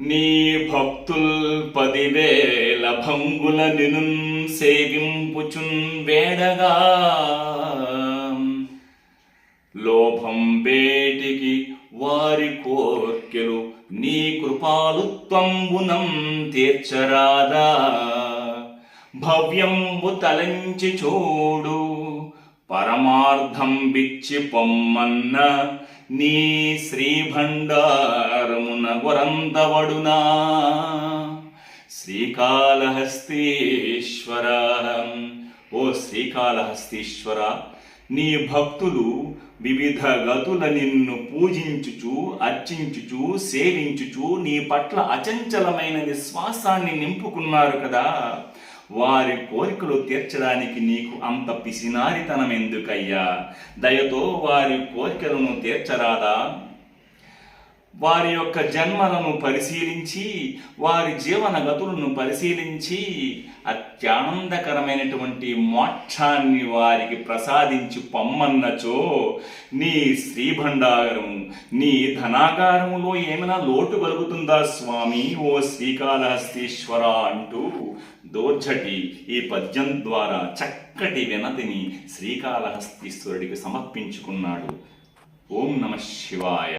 నీ భక్తుల్ పదివేల భంగుల నిను సేవింపుచున్ వేడగా. లోభం బేటికి వారి కోర్కెలు నీ కృపాలుత్వంబునం తీర్చరాదా. భవ్యంబు తలంచి చూడు పరమార్థం బిచ్చి పొమ్మన్న నీ శ్రీభండారమున గురందవడునా శ్రీకాళహస్తీశ్వర ఓ శ్రీకాళహస్తీశ్వర నీ భక్తులు వివిధ గతుల నిన్ను పూజించుచు అర్చించుచు సేవించుచు నీ పట్ల అచంచలమైన విశ్వాసాన్ని నింపుకున్నారు కదా. వారి కోరికలు తీర్చడానికి నీకు అంత పిసినారితనం ఎందుకయ్యా దయతో వారి కోరికలను తీర్చరాదా? వారి యొక్క జన్మలను పరిశీలించి వారి జీవన గతులను పరిశీలించి అత్యానందకరమైనటువంటి మోక్షాన్ని వారికి ప్రసాదించి పొమ్మన్నచో నీ శ్రీభండారము నీ ధనాగారములో ఏమైనా లోటు కలుగుతుందా స్వామి? ఓ శ్రీకాళహస్తీశ్వర అంటూ దోర్జటి ఈ పద్యం ద్వారా చక్కటి వినతిని శ్రీకాళహస్తీశ్వరుడికి సమర్పించుకున్నాడు. ఓం నమ శివాయ.